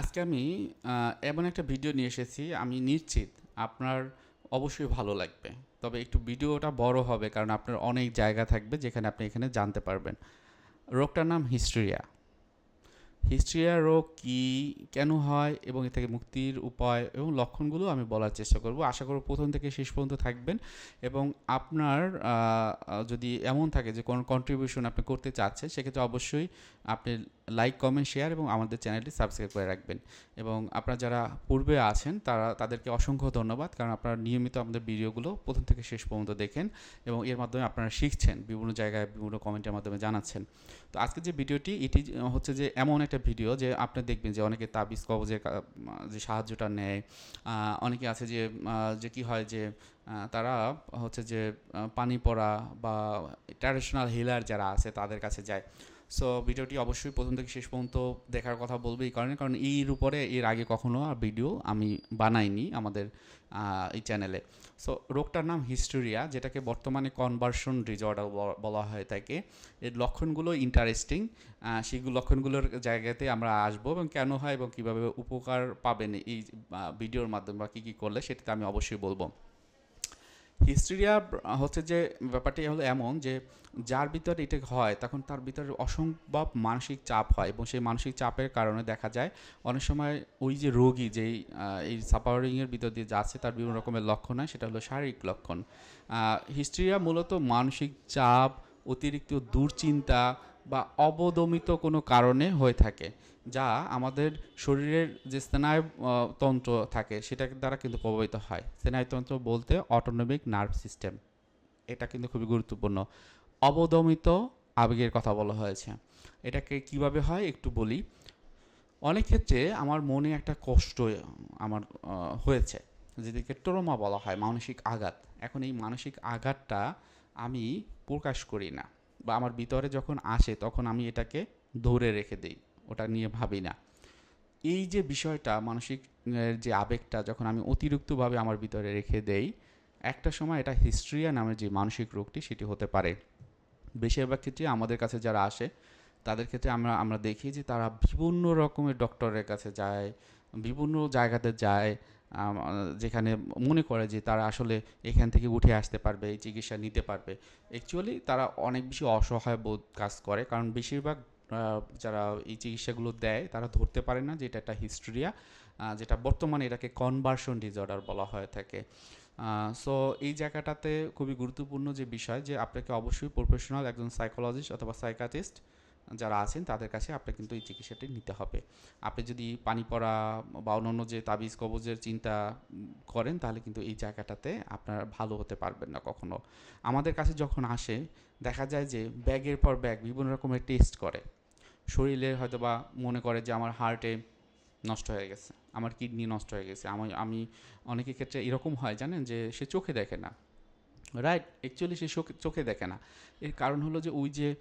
আজকে আমি এমন একটা ভিডিও নিয়ে এসেছি, আমি নিশ্চিত আপনার অবশ্যই ভালো লাগবে। তবে একটু ভিডিওটা বড় হবে, কারণ আপনার অনেক জায়গা থাকবে যেখানে আপনি এখানে জানতে পারবেন। রোগটার নাম হিস্ট্রিয়া। হিস্ট্রিয়া রোগ কি, কেন হয়, এবং এ থেকে মুক্তির উপায় এবং লক্ষণগুলো আমি বলার চেষ্টা করব। আশা করব প্রথম থেকে শেষ পর্যন্ত থাকবেন এবং আপনার যদি এমন থাকে যে কোনো কন্ট্রিবিউশন আপনি করতে চাচ্ছেন, সেক্ষেত্রে অবশ্যই আপনি লাইক কমেন্ট শেয়ার এবং আমাদের চ্যানেলটি সাবস্ক্রাইব করে রাখবেন। এবং আপনারা যারা পূর্বে আছেন, তারা, তাদেরকে অসংখ্য ধন্যবাদ। কারণ আপনারা নিয়মিত আমাদের ভিডিওগুলো প্রথম থেকে শেষ পর্যন্ত দেখেন এবং এর মাধ্যমে আপনারা শিখছেন, বিভিন্ন জায়গায় বিভিন্ন কমেন্টের মাধ্যমে জানাচ্ছেন। তো আজকে যে ভিডিওটি, এটি হচ্ছে যে এমন একটা ভিডিও যে আপনি দেখবেন যে অনেকে তাবিজ কবজের যে সাহায্যটা নেয় অনেকে আছে যে যে কি হয় যে তারা হচ্ছে যে পানি পড়া বা ট্র্যাডিশনাল হিলার যারা আছে, তাদের কাছে যায়। সো ভিডিওটি অবশ্যই প্রথম থেকে শেষ পর্যন্ত দেখার কথা বলব এই কারণে। কারণ এর উপরে, এর আগে কখনো আর ভিডিও আমি বানাইনি আমাদের এই চ্যানেলে সো রোগটার নাম হিস্টোরিয়া যেটাকে বর্তমানে কনভার্সন ডিজর্ডার বলা হয় তাকে। এর লক্ষণগুলো ইন্টারেস্টিং সেই লক্ষণগুলোর জায়গাতে আমরা আসব এবং কেন হয় এবং কীভাবে উপকার পাবেন এই ভিডিওর মাধ্যমে বা কী কী করলে সেটাতে আমি অবশ্যই বলব। হিস্ট্রিয়া হচ্ছে যে ব্যাপারটি হলো এমন যে যার ভিতর এটা হয়, তখন তার ভিতরে অসম্ভব মানসিক চাপ হয় এবং সেই মানসিক চাপের কারণে দেখা যায় অনেক সময় ওই যে রোগী যেই এই সাপারিংয়ের ভিতর দিয়ে যাচ্ছে তার বিভিন্ন রকমের লক্ষণ হয়, সেটা হলো শারীরিক লক্ষণ। হিস্ট্রিয়া মূলত মানসিক চাপ, অতিরিক্ত দুশ্চিন্তা বা অবদমিত কোনো কারণে হয়ে থাকে, যা আমাদের শরীরের যে স্নায়ু তন্ত্র থাকে সেটা দ্বারা কিন্তু প্রভাবিত হয়। স্নায়ুতন্ত্র বলতে অটোনমিক নার্ভ সিস্টেম এটা কিন্তু খুবই গুরুত্বপূর্ণ। অবদমিত আবেগের কথা বলা হয়েছে। এটাকে কীভাবে হয় একটু বলি। অনেক ক্ষেত্রে আমার মনে একটা কষ্ট, আমার হয়েছে, যেদিকে ট্রমা বলা হয়, মানসিক আঘাত। এখন এই মানসিক আঘাতটা আমি প্রকাশ করি না। বা আমার ভিতরে যখন আসে, তখন আমি এটাকে ধরে রেখে দিই। ওটা নিয়ে ভাবি না। এই যে বিষয়টা, মানসিক যে আবেগটা যখন আমি অতিরিক্তভাবে আমার ভিতরে রেখে দেই, একটা সময় এটা হিস্ট্রিয়া নামের যে মানসিক রোগটি, সেটি হতে পারে। বেশিরভাগ ক্ষেত্রে আমাদের কাছে যারা আসে, তাদের ক্ষেত্রে আমরা আমরা দেখি যে তারা বিভিন্ন রকমের ডক্টরের কাছে যায়, বিভিন্ন জায়গাতে যায় যেখানে মনে করে যে তারা আসলে এখান থেকে উঠে আসতে পারবে এই চিকিৎসা নিতে পারবে। অ্যাকচুয়ালি তারা অনেক বেশি অসহায় বোধ কাজ করে। কারণ বেশিরভাগ যারা এই চিকিৎসাগুলো দেয়, তারা ধরতে পারে না যে এটা একটা হিস্ট্রিয়া যেটা বর্তমানে এটাকে কনভার্সন ডিসঅর্ডার বলা হয়ে থাকে। সো এই জায়গাটাতে খুবই গুরুত্বপূর্ণ যে বিষয় যে, আপনাকে অবশ্যই প্রফেশনাল একজন সাইকোলজিস্ট অথবা সাইকাটিস্ট যারা আছেন, তাদের কাছে আপনার কিন্তু এই চিকিৎসাটি নিতে হবে। আপনি যদি পানি পড়া বা অন্যান্য যে তাবিজ, কবজের চিন্তা করেন, তাহলে কিন্তু এই জায়গাটাতে আপনার ভালো হতে পারবেন না কখনো। আমাদের কাছে যখন আসে, দেখা যায় যে ব্যাগের পর ব্যাগ বিভিন্ন রকমের টেস্ট করে। শরীরে হয়তো বা মনে করে যে আমার হার্টে নষ্ট হয়ে গেছে, আমার কিডনি নষ্ট হয়ে গেছে। আমি আমি অনেকের ক্ষেত্রে এরকম হয়, জানেন? যে সে চোখে দেখে না। রাইট অ্যাকচুয়ালি সে চোখে- দেখে না। এর কারণ হলো যে, ওই যে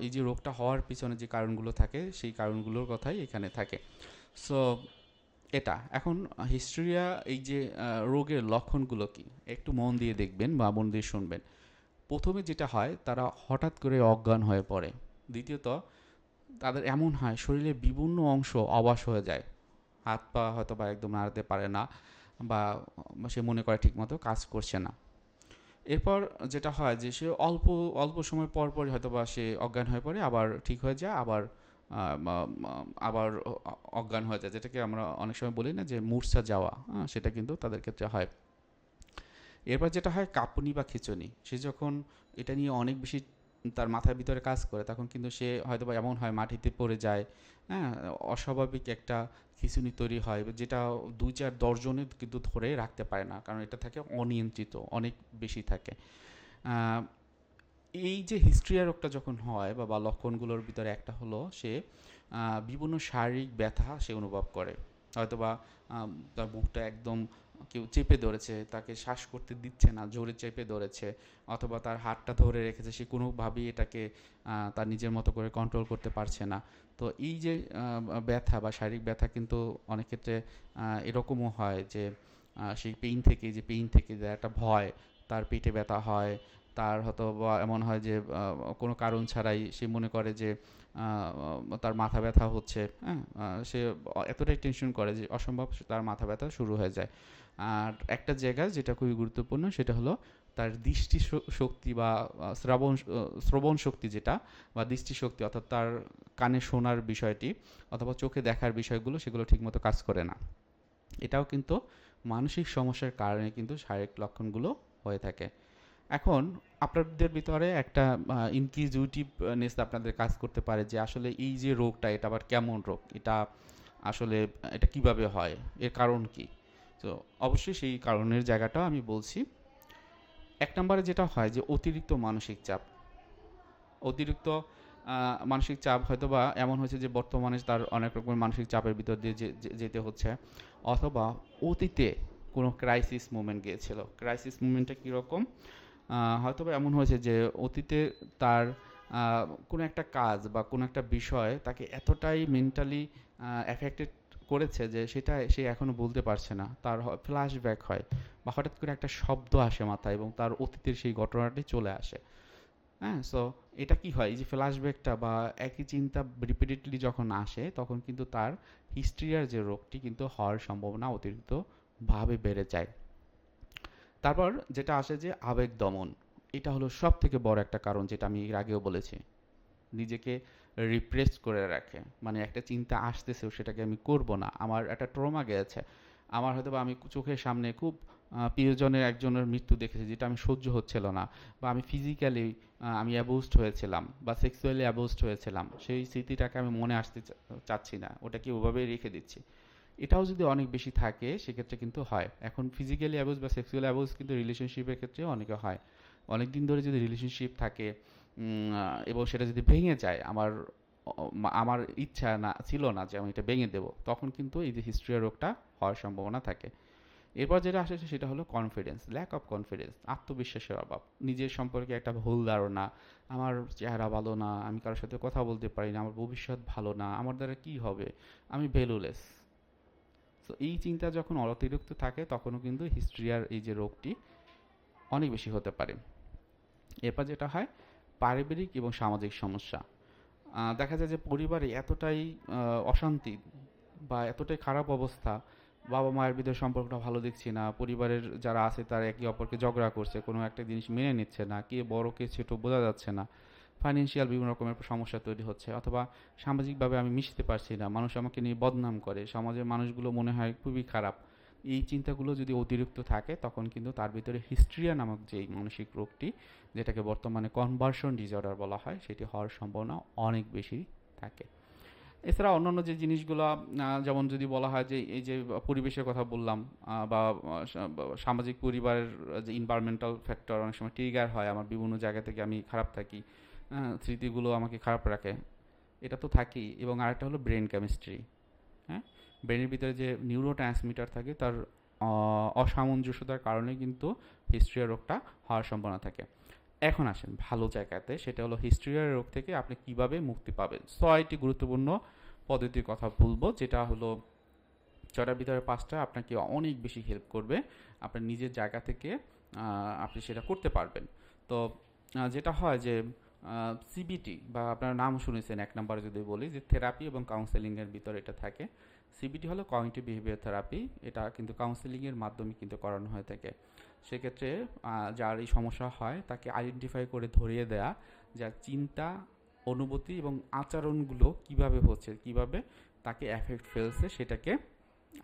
এই যে রোগটা হওয়ার পিছনে যে কারণগুলো থাকে, সেই কারণগুলোর কথাই এখানে থাকে। সো এটা। এখন হিস্ট্রিয়া, এই যে রোগের লক্ষণগুলো কি? একটু মন দিয়ে দেখবেন বা মন দিয়ে শুনবেন। প্রথমে যেটা হয়, তারা হঠাৎ করে অজ্ঞান হয়ে পড়ে। দ্বিতীয়ত, তাদের এমন হয় শরীরের বিভিন্ন অংশ অবাস হয়ে যায়। হাত পা হয়তো বা একদম নাড়াতে পারে না বা সে মনে করে ঠিকমতো কাজ করছে না। এরপর যেটা হয় যে সে অল্প অল্প সময় পর পরই হয়তো বা সে অজ্ঞান হয়ে পড়ে আবার ঠিক হয়ে যায় আবার আবার অজ্ঞান হয়ে যায়। যেটাকে আমরা অনেক সময় বলি না যে মূর্ছা যাওয়া হ্যাঁ, সেটা কিন্তু তাদের ক্ষেত্রে হয়। এরপর যেটা হয় কাঁপুনি বা খিচুনি সে যখন এটা নিয়ে অনেক বেশি তার মাথার ভিতরে কাজ করে, তখন কিন্তু সে হয়তো বা এমন হয় মাটিতে পড়ে যায় হ্যাঁ অস্বাভাবিক একটা খিচুনি তৈরি হয়, যেটা দুই চার দশজনে কিন্তু ধরে রাখতে পারে না, কারণ এটা থাকে অনিয়ন্ত্রিত, অনেক বেশি থাকে। এই যে হিস্ট্রিয়া রোগটা যখন হয় বা বা লক্ষণগুলোর ভিতরে একটা হলো সে বিভিন্ন শারীরিক ব্যথা সে অনুভব করে। হয়তোবা তার মুখটা একদম কেউ চেপে ধরেছে, তাকে শ্বাস করতে দিচ্ছে না, জোরে চেপে ধরেছে, অথবা তার হাতটা ধরে রেখেছে, সে কোনোভাবেই এটাকে তার নিজের মতো করে কন্ট্রোল করতে পারছে না। তো এই যে ব্যথা বা শারীরিক ব্যথা কিন্তু অনেক ক্ষেত্রে এরকমও হয় যে সেই পেইন থেকে, যে পেইন থেকে যে একটা ভয়, তার পেটে ব্যথা হয়, তার হয়তো বা এমন হয় যে কোনো কারণ ছাড়াই সে মনে করে যে তার মাথা ব্যথা হচ্ছে হ্যাঁ সে এতটাই টেনশন করে যে, অসম্ভব তার মাথা ব্যথা শুরু হয়ে যায়। আর একটা জায়গা যেটা খুবই গুরুত্বপূর্ণ সেটা হলো তার দৃষ্টি শক্তি বা শ্রাবণ শ্রবণ শক্তি যেটা বা দৃষ্টিশক্তি অর্থাৎ তার কানে শোনার বিষয়টি অথবা চোখে দেখার বিষয়গুলো সেগুলো ঠিকমতো কাজ করে না। এটাও কিন্তু মানসিক সমস্যার কারণে কিন্তু শারীরিক লক্ষণগুলো হয়ে থাকে। এখন আপনাদের ভিতরে একটা ইনকিউজিটিভনেস আপনাদের কাজ করতে পারে যে আসলে এই যে রোগটা এটা আবার কেমন রোগ? এটা আসলে, এটা কীভাবে হয়? এর কারণ কি? তো অবশ্যই সেই কারণের জায়গাটা আমি বলছি। এক নম্বরে যেটা হয় যে অতিরিক্ত মানসিক চাপ। অতিরিক্ত মানসিক চাপ হয়তো বা এমন হয়েছে যে বর্তমানে তার অনেক রকমের মানসিক চাপের ভিতর দিয়ে যেতে হচ্ছে। অথবা অতীতে কোনো ক্রাইসিস মুভমেন্ট গিয়েছিল। ক্রাইসিস মুভমেন্টটা কীরকম? হয়তো বা এমন হয়েছে যে অতীতে তার কোনো একটা কাজ বা কোনো একটা বিষয় তাকে এতটাই মেন্টালি অ্যাফেক্টেড করেছে যে সেটা সে এখনও বলতে পারছে না। তার ফ্ল্যাশব্যাক হয় বা হঠাৎ করে একটা শব্দ আসে মাথায় এবং তার অতীতের সেই ঘটনাটি চলে আসে। হ্যাঁ সো এটা কি হয়? যে ফ্ল্যাশব্যাকটা বা একই চিন্তা রিপিটেডলি যখন আসে, তখন কিন্তু তার হিস্ট্রিয়ার যে রোগটি কিন্তু হওয়ার সম্ভাবনা অতিরিক্তভাবে বেড়ে যায়। তারপর যেটা আসে যে আবেগ দমন, এটা হলো সব থেকে বড় একটা কারণ যেটা আমি এর আগেও বলেছি। নিজেকে রিপ্রেস করে রাখে। মানে একটা চিন্তা আসতেছে, সেটাকে আমি করব না। আমার একটা ট্রমা গেছে। আমার হয়তো বা আমি চোখের সামনে খুব প্রিয়জনের একজনের মৃত্যু দেখেছি, যেটা আমি সহ্য হচ্ছিল না। বা আমি ফিজিক্যালি আমি অ্যাবোজড হয়েছিলাম বা সেক্সুয়ালি অ্যাবোজড হয়েছিলাম। সেই স্মৃতিটাকে আমি মনে আসতে চাচ্ছি না। ওটাকে ওভাবেই রেখে দিচ্ছি। এটাও যদি অনেক বেশি থাকে, সেক্ষেত্রে কিন্তু হয়। এখন ফিজিক্যালি অ্যাবোজ বা সেক্সুয়াল অ্যাবোজ কিন্তু রিলেশনশিপের ক্ষেত্রে অনেকে হয়। অনেক দিন ধরে যদি রিলেশনশিপ থাকে এবং সেটা যদি ভেঙে যায়, আমার আমার ইচ্ছা না, ছিল না যে আমি এটা ভেঙে দেবো, তখন কিন্তু এই যে হিস্ট্রিয়া রোগটা হওয়ার সম্ভাবনা থাকে। এরপর যেটা আসে সেটা হলো কনফিডেন্স ল্যাক অফ কনফিডেন্স আত্মবিশ্বাসের অভাব। নিজের সম্পর্কে একটা ভুল ধারণা, আমার চেহারা ভালো না, আমি কারোর সাথে কথা বলতে পারি না, আমার ভবিষ্যৎ ভালো না, আমার দ্বারা কি হবে? আমি ভ্যালুলেস তো এই চিন্তা যখন অতিরিক্ত থাকে, তখনও কিন্তু হিস্ট্রিয়ার এই যে রোগটি অনেক বেশি হতে পারে। এরপর যেটা হয় পারিবারিক এবং সামাজিক সমস্যা। দেখা যায় যে পরিবারে এতটাই অশান্তি বা এতটাই খারাপ অবস্থা, বাবা মায়ের ভিতরে সম্পর্কটা ভালো দেখছি না, পরিবারের যারা আছে তারা একে অপরকে ঝগড়া করছে, কোনো একটা জিনিস মেনে নিচ্ছে না, কে বড়, কে ছোট বোঝা যাচ্ছে না। ফাইন্যান্সিয়াল বিভিন্ন রকমের সমস্যা তৈরি হচ্ছে অথবা সামাজিকভাবে আমি মিশতে পারছি না, মানুষ আমাকে নিয়ে বদনাম করে, সমাজের মানুষগুলো মনে হয় খুবই খারাপ। এই চিন্তাগুলো যদি অতিরিক্ত থাকে, তখন কিন্তু তার ভিতরে হিস্ট্রিয়া নামক যেই মানসিক রোগটি, যেটাকে বর্তমানে কনভার্সন ডিসঅর্ডার বলা হয়, সেটি হওয়ার সম্ভাবনা অনেক বেশি থাকে। এছাড়া অন্যান্য যে জিনিসগুলো যেমন যদি বলা হয় যে, এই যে পরিবেশের কথা বললাম বা সামাজিক পরিবারের যে ইনভায়রনমেন্টাল ফ্যাক্টর অনেক সময় ট্রিগার হয়, আমার বিভিন্ন জায়গা থেকে আমি খারাপ থাকি স্মৃতিগুলো আমাকে খারাপ রাখে, এটা তো থাকেই। এবং আরেকটা হলো ব্রেন কেমিস্ট্রি হ্যাঁ? ব্রেনের ভিতরে যে নিউরো ট্রান্সমিটার থাকে, তার অসামঞ্জস্যতার কারণে কিন্তু হিস্ট্রিয়া রোগটা হওয়ার সম্ভাবনা থাকে। এখন আসেন ভালো জায়গাতে, সেটা হলো হিস্ট্রিয়া রোগ থেকে আপনি কীভাবে মুক্তি পাবেন। ছয়টি গুরুত্বপূর্ণ পদ্ধতির কথা বলব, যেটা হলো ছয়টার ভিতরে পাঁচটা আপনাকে অনেক বেশি হেল্প করবে, আপনার নিজের জায়গা থেকে আপনি সেটা করতে পারবেন। তো যেটা হয় যে সিবিটি বা আপনার নাম শুনেছেন এক নম্বরে যদি বলি, যে থেরাপি এবং কাউন্সেলিংয়ের ভিতরে এটা থাকে। সিবিটি হলো কগনিটিভ বিহেভিয়ার থেরাপি এটা কিন্তু কাউন্সেলিংয়ের মাধ্যমে কিন্তু করানো হয়ে থাকে। সেক্ষেত্রে যার এই সমস্যা হয়, তাকে আইডেন্টিফাই করে ধরিয়ে দেয়া, যার চিন্তা, অনুভূতি এবং আচরণগুলো কীভাবে হচ্ছে, কীভাবে তাকে এফেক্ট ফেলছে, সেটাকে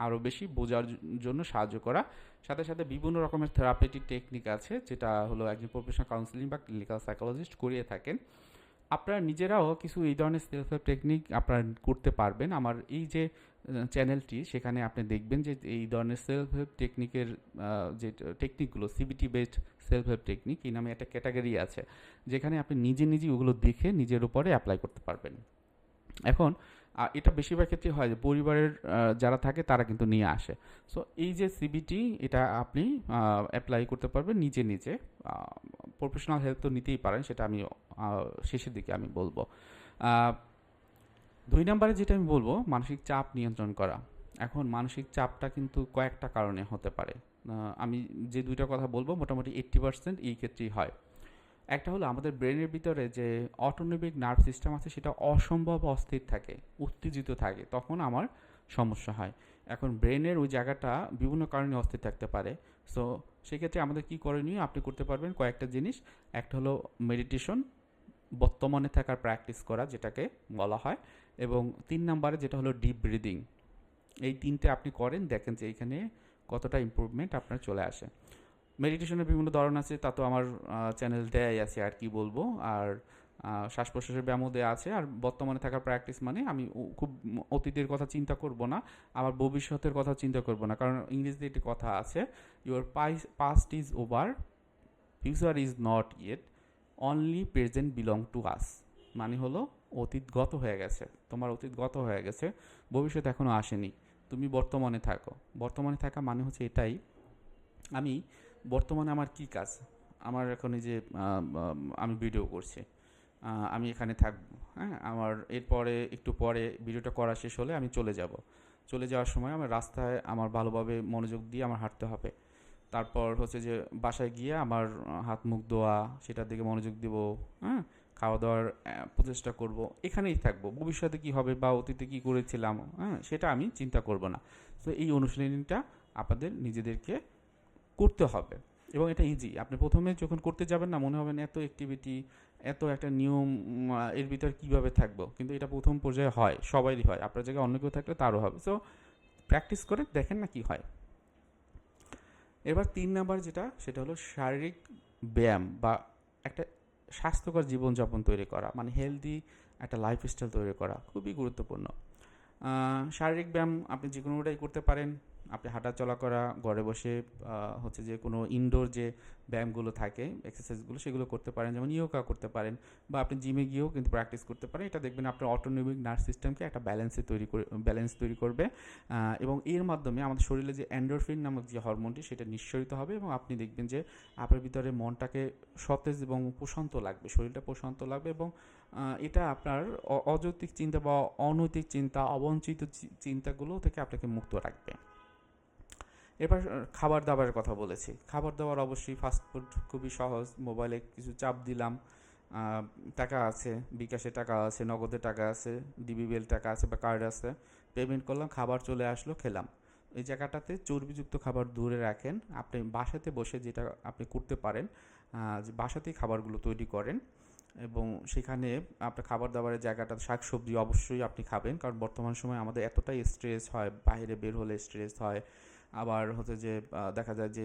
আরও বেশি বোঝার জন্য সাহায্য করা। সাথে সাথে বিভিন্ন রকমের থেরাপিটিক টেকনিক আছে, যেটা হলো একজন প্রফেশনাল কাউন্সিলিং বা ক্লিনিক্যাল সাইকোলজিস্ট করিয়ে থাকেন। আপনারা নিজেরাও কিছু এই ধরনের সেলফ হেল্প টেকনিক আপনারা করতে পারবেন। আমার এই যে চ্যানেলটি সেখানে আপনি দেখবেন যে এই ধরনের সেলফ হেল্প টেকনিকের যে টেকনিকগুলো CBT based self help technique এই নামে একটা ক্যাটাগরি আছে, যেখানে আপনি নিজে নিজে ওগুলো দেখে নিজের উপরে অ্যাপ্লাই করতে পারবেন। এখন আহ, এটা বেশিরভাগ ক্ষেত্রে হয় যে পরিবারের যারা থাকে তারা কিন্তু নিয়ে আসে। সো এই যে সিবিটি এটা আপনি অ্যাপ্লাই করতে পারবেন নিজে নিজে। প্রফেশনাল হেল্প তো নিতেই পারেন সেটা আমি শেষের দিকে আমি বলব। দুই নম্বরে যেটা আমি বলব মানসিক চাপ নিয়ন্ত্রণ করা। এখন মানসিক চাপটা কিন্তু কয়েকটা কারণে হতে পারে। আমি যে দুইটা কথা বলব মোটামুটি এইট্টি পার্সেন্ট এই ক্ষেত্রেই হয়। একটা হলো আমাদের ব্রেনের ভিতরে যে অটোনমিক নার্ভ সিস্টেম আছে, সেটা অসম্ভব অস্থির থাকে, উত্তেজিত থাকে, তখন আমার সমস্যা হয়। এখন ব্রেনের ওই জায়গাটা বিভিন্ন কারণে অস্থির থাকতে পারে। সো সেক্ষেত্রে আমাদের কী করণীয়? আপনি করতে পারবেন কয়েকটা জিনিস। একটা হলো মেডিটেশন বর্তমানে থাকার প্র্যাকটিস করা, যেটাকে বলা হয়। এবং তিন নাম্বারে যেটা হলো ডিপ ব্রিদিং এই তিনটে আপনি করেন, দেখেন যে এইখানে কতটা ইম্প্রুভমেন্ট আপনার চলে আসে। মেডিটেশনের বিভিন্ন ধরন আছে, তা তো আমার চ্যানেল দেয়াই আছে আর কি বলব। আর শ্বাস প্রশ্বাসের ব্যায়ামও দেওয়া আছে। আর বর্তমানে থাকার প্র্যাকটিস মানে আমি খুব অতীতের কথা চিন্তা করব না, আমার ভবিষ্যতের কথা চিন্তা করব না। কারণ ইংরেজিতে একটি কথা আছে your past is over future is not yet only present belong to us মানে হলো, অতীত গত হয়ে গেছে, তোমার অতীতগত হয়ে গেছে, ভবিষ্যৎ এখনও আসেনি, তুমি বর্তমানে থাকো। বর্তমানে থাকা মানে হচ্ছে এটাই, আমি বর্তমানে আমার কি কাজ? আমার এখন এই যে আমি ভিডিও করছি। আমি এখানে থাকব। হ্যাঁ আমার এরপরে, একটু পরে ভিডিওটা করা শেষ হলে আমি চলে যাব। চলে যাওয়ার সময় আমার রাস্তায় আমার ভালোভাবে মনোযোগ দিয়ে আমার হাঁটতে হবে। তারপর হচ্ছে যে, বাসায় গিয়ে আমার হাত, মুখ ধোয়া সেটার দিকে মনোযোগ দিব। হ্যাঁ খাওয়া দাওয়ার প্রচেষ্টা করব। এখানেই থাকব। ভবিষ্যতে কি হবে বা অতীতে কি করেছিলাম? হ্যাঁ সেটা আমি চিন্তা করব না। তো এই অনুশীলনীটা আপনাদের নিজেদেরকে করতে হবে। এবং এটা ইজি আপনি প্রথমে যখন করতে যাবেন না, মনে হবে না এত অ্যাক্টিভিটি এত একটা নিয়ম এর ভিতর কীভাবে থাকব। কিন্তু এটা প্রথম পর্যায়ে হয়, সবারই হয়। আপনার জায়গায় অন্য কেউ থাকলে তারও হবে। সো প্র্যাকটিস করে দেখেন না কি হয়। এবার তিন নাম্বার যেটা, সেটা হলো শারীরিক ব্যায়াম বা একটা স্বাস্থ্যকর জীবনযাপন তৈরি করা মানে হেলদি একটা লাইফস্টাইল তৈরি করা, খুবই গুরুত্বপূর্ণ। শারীরিক ব্যায়াম আপনি যে কোনোটাই করতে পারেন আপনি হাঁটা চলা করা, ঘরে বসে হচ্ছে যে কোনো ইনডোর যে ব্যায়ামগুলো থাকে এক্সারসাইজগুলো সেগুলো করতে পারেন। যেমন ইয়োগা করতে পারেন বা আপনি জিমে গিয়েও কিন্তু প্র্যাকটিস করতে পারেন। এটা দেখবেন আপনার অটোনমিক নার্ভ সিস্টেমকে একটা ব্যালেন্সে তৈরি করে ব্যালেন্স তৈরি করবে। এবং এর মাধ্যমে আমাদের শরীরে যে অ্যান্ডোরফিন নামক যে হরমোনটি সেটা নিঃসরিত হবে এবং আপনি দেখবেন যে আপনার ভিতরে মনটাকে সতেজ এবং প্রশান্ত লাগবে, শরীরটা প্রশান্ত লাগবে এবং এটা আপনার অযৌক্তিক চিন্তা বা অনৈতিক চিন্তা অবঞ্চিত চিন্তাগুলো থেকে আপনাকে মুক্ত রাখবে। এবার খাবার দাবারের কথা বলেছি। খাবার দাবার অবশ্যই ফাস্টফুড খুবই সহজ। মোবাইলে কিছু চাপ দিলাম। টাকা আছে, বিকাশে টাকা আছে, নগদে টাকা আছে ডিবি ডিবিবিএল টাকা আছে বা কার্ড আছে। পেমেন্ট করলাম, খাবার চলে আসলো, খেলাম। এই জায়গাটাতে চর্বিযুক্ত খাবার দূরে রাখেন। আপনি বাসাতে বসে যেটা আপনি করতে পারেন বাসাতেই খাবারগুলো তৈরি করেন এবং সেখানে আপনার খাবার দাবারের জায়গাটা শাকসবজি অবশ্যই আপনি খাবেন। কারণ বর্তমান সময়ে আমাদের এতটাই স্ট্রেস হয়, বাইরে বের হলে স্ট্রেস হয়। আবার হচ্ছে যে দেখা যায় যে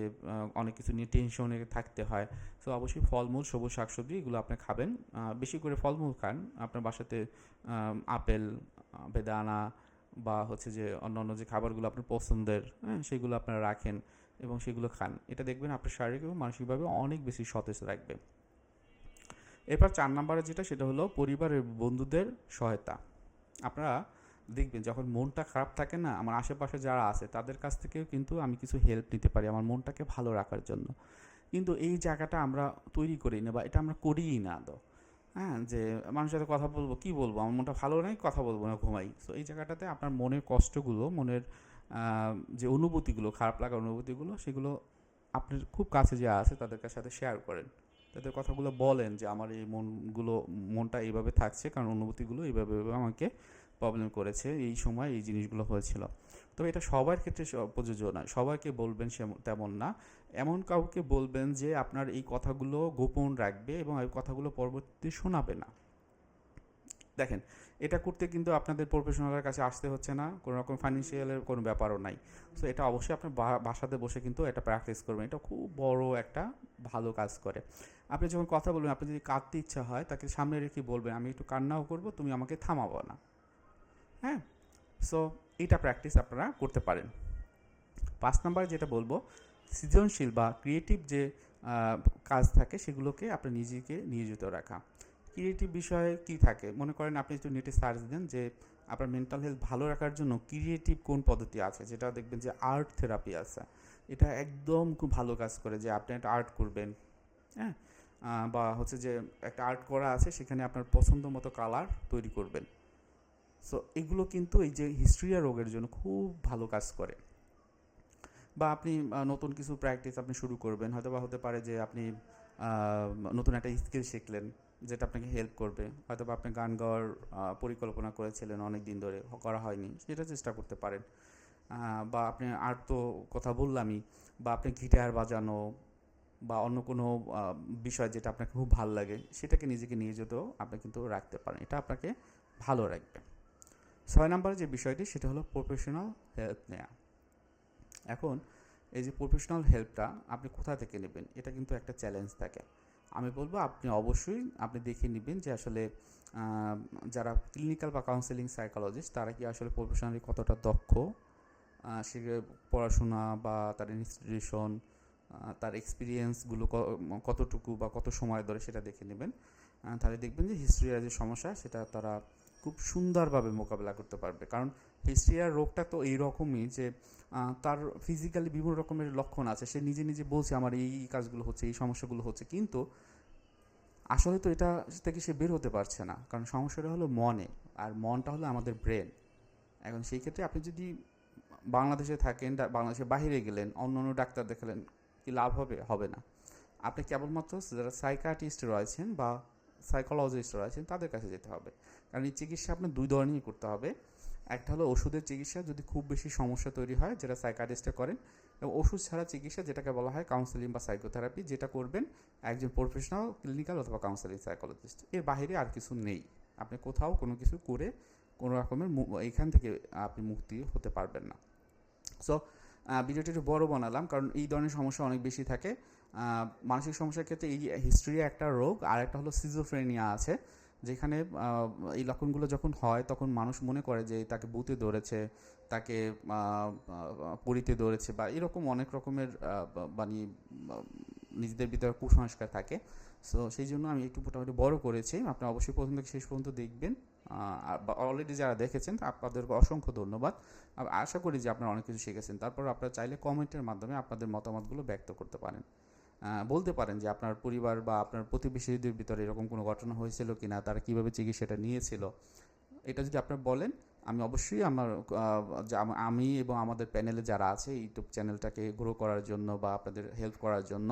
অনেক কিছু নিয়ে টেনশনে থাকতে হয়। তো অবশ্যই ফলমূল, সবুজ শাকসবজি এগুলো আপনি খাবেন। বেশি করে ফলমূল খান। আপনার বাসাতে আপেল, বেদানা বা হচ্ছে যে, অন্যান্য যে খাবারগুলো আপনার পছন্দের হ্যাঁ সেগুলো আপনারা রাখেন এবং সেগুলো খান। এটা দেখবেন আপনার শারীরিক এবং মানসিকভাবে অনেক বেশি সতেজ রাখবে এরপর চার নম্বরে যেটা, সেটা হলো পরিবারের বন্ধুদের সহায়তা। আপনারা দেখবেন যখন মনটা খারাপ থাকে না, আমার আশেপাশে যারা আছে তাদের কাছ থেকেও কিন্তু আমি কিছু হেল্প নিতে পারি আমার মনটাকে ভালো রাখার জন্য। কিন্তু এই জায়গাটা আমরা তৈরি করি না বা এটা আমরা করিই না আদৌ। হ্যাঁ যে মানুষের সাথে কথা বলব, কি বলব? আমার মনটা ভালো নেই, কথা বলব না, ঘুমাই। তো এই জায়গাটাতে আপনার মনের কষ্টগুলো, মনের যে অনুভূতিগুলো, খারাপ লাগার অনুভূতিগুলো, সেগুলো আপনার খুব কাছে যা আছে তাদের সাথে শেয়ার করেন। তাদের কথাগুলো বলেন যে, আমার এই মনগুলো, মনটা এইভাবে থাকছে, কারণ অনুভূতিগুলো এইভাবে আমাকে প্রবলেম করেছে, এই সময় এই জিনিসগুলো হয়েছিল। তবে এটা সবার ক্ষেত্রে প্রযোজ্য নয় সবাইকে বলবেন সে তেমন না। এমন কাউকে বলবেন যে আপনার এই কথাগুলো গোপন রাখবে এবং এই কথাগুলো পরবর্তীতে শোনাবে না। দেখেন, এটা করতে কিন্তু আপনাদের প্রফেশনালের কাছে আসতে হচ্ছে না। কোনো রকম ফাইন্যান্সিয়ালের কোনো ব্যাপারও নাই। সো এটা অবশ্যই আপনার বাসাতে বসে কিন্তু এটা প্র্যাকটিস করবেন। এটা খুব বড় একটা ভালো কাজ করে। আপনি যখন কথা বলবেন, আপনি যদি কাঁদতে ইচ্ছা হয়, তাকে সামনে রেখে বলবেন, আমি একটু কান্নাও করব, তুমি আমাকে থামাবো না। হ্যাঁ? সো এটা প্র্যাকটিস আপনারা করতে পারেন। পাঁচ নাম্বার যেটা বলব, সৃজনশীল বা ক্রিয়েটিভ যে কাজ থাকে সেগুলোকে আপনি নিজেকে নিয়োজিত রাখা। ক্রিয়েটিভ বিষয়ে কি থাকে? মনে করেন আপনি একটু নেটে সার্চ দেন যে, আপনার মেন্টাল হেলথ ভালো রাখার জন্য ক্রিয়েটিভ কোন পদ্ধতি আছে? যেটা দেখবেন যে আর্ট থেরাপি আছে। এটা একদম খুব ভালো কাজ করে যে, আপনি একটা আর্ট করবেন। হ্যাঁ? বা হচ্ছে যে, একটা আর্ট করা আছে, সেখানে আপনার পছন্দ মতো কালার তৈরি করবেন। সো এগুলো কিন্তু এই যে হিস্ট্রিয়া রোগের জন্য খুব ভালো কাজ করে। বা আপনি নতুন কিছু প্র্যাকটিস আপনি শুরু করবেন হয়তো বা হতে পারে যে আপনি নতুন একটা স্কিল শিখলেন, যেটা আপনাকে হেল্প করবে। হয়তো বা আপনি গান গাওয়ার পরিকল্পনা করেছিলেন অনেক দিন ধরে করা হয়নি, সেটা চেষ্টা করতে পারেন। বা আপনি আর তো কথা বললামই, বা আপনি গিটার বাজানো, বা অন্য কোনো বিষয় যেটা আপনাকে খুব ভালো লাগে, সেটাকে নিজেকে নিয়ে যেতেও আপনি কিন্তু রাখতে পারেন। এটা আপনাকে ভালো রাখবে। ছয় নম্বরে যে বিষয়টি, সেটা হলো প্রফেশনাল হেল্প নেওয়া এখন এই যে প্রফেশনাল হেল্পটা আপনি কোথা থেকে নেবেন, এটা কিন্তু একটা চ্যালেঞ্জ থাকে। আমি বলব, আপনি অবশ্যই আপনি দেখে নেবেন যে আসলে যারা ক্লিনিক্যাল বা কাউন্সেলিং সাইকোলজিস্ট তারা কি আসলে প্রফেশনালি কতটা দক্ষ সে পড়াশোনা বা তার ইনস্টিটিউশন তার এক্সপিরিয়েন্সগুলো কতটুকু বা কত সময় ধরে সেটা দেখে নেবেন। তাহলে দেখবেন যে হিস্ট্রিয়ার যে সমস্যা, সেটা তারা খুব সুন্দরভাবে মোকাবেলা করতে পারবে। কারণ হিস্ট্রিয়ার রোগটা তো এই রকমই যে তার ফিজিক্যালি বিভিন্ন রকমের লক্ষণ আছে। সে নিজে নিজে বলছে, আমার এই কাজগুলো হচ্ছে, এই সমস্যাগুলো হচ্ছে। কিন্তু আসলে তো এটা থেকে সে বের হতে পারছে না। কারণ সমস্যাটা হলো মনে, আর মনটা হলো আমাদের ব্রেন এখন সেই ক্ষেত্রে আপনি যদি বাংলাদেশে থাকেন বাংলাদেশের বাইরে গেলেন অন্য অন্য ডাক্তার দেখালেন, কি লাভ হবে? হবে না। আপনি কেবলমাত্র যারা সাইকাটিস্ট রয়েছেন বা সাইকোলজিস্ট আছেন, তাদের কাছে যেতে হবে। কারণ এই চিকিৎসা আপনার দুই ধরনেরই করতে হবে। একটা হলো ওষুধের চিকিৎসা, যদি খুব বেশি সমস্যা তৈরি হয়, যেটা সাইকাটিস্টে করেন, এবং ওষুধ ছাড়া চিকিৎসা, যেটাকে বলা হয় কাউন্সেলিং বা সাইকোথেরাপি যেটা করবেন একজন প্রফেশনাল ক্লিনিক্যাল অথবা কাউন্সেলিং সাইকোলজিস্ট এর বাইরে আর কিছু নেই। আপনি কোথাও কোনো কিছু করে কোনো রকমের এখান থেকে আপনি মুক্তি হতে পারবেন না। সো ভিডিওটি একটু বড় বানালাম, কারণ এই ধরনের সমস্যা অনেক বেশি থাকে। মানসিক সমস্যার ক্ষেত্রে এই হিস্ট্রি একটা রোগ, আর একটা হলো সিজোফ্রেনিয়া আছে, যেখানে এই লক্ষণগুলো যখন হয়, তখন মানুষ মনে করে যে তাকে বুতে ধরেছে, তাকে পরিতে ধরেছে, বা এরকম অনেক রকমের মানে নিজেদের ভিতরে কুসংস্কার থাকে। সো সেই জন্য আমি একটু মোটামুটি বড় করেছি। আপনি অবশ্যই প্রথম থেকে শেষ পর্যন্ত দেখবেন অলরেডি যারা দেখেছেন আপনাদেরকে অসংখ্য ধন্যবাদ। আশা করি যে আপনারা অনেক কিছু শিখেছেন। তারপর আপনারা চাইলে কমেন্টের মাধ্যমে আপনাদের মতামতগুলো ব্যক্ত করতে পারেন। বলতে পারেন যে আপনার পরিবার বা আপনার প্রতিবেশীদের ভিতরে এরকম কোনো ঘটনা হয়েছিল কি না তারা কীভাবে চিকিৎসাটা নিয়েছিল? এটা যদি আপনারা বলেন, আমি অবশ্যই আমার আমি এবং আমাদের প্যানেলে যারা আছে ইউটিউব চ্যানেলটাকে গ্রো করার জন্য বা আপনাদের হেল্প করার জন্য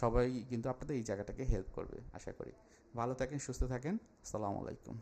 সবাই কিন্তু আপনাদের এই জায়গাটাকে হেল্প করবে, আশা করি। ভালো থাকেন, সুস্থ থাকেন, আসসালামু আলাইকুম।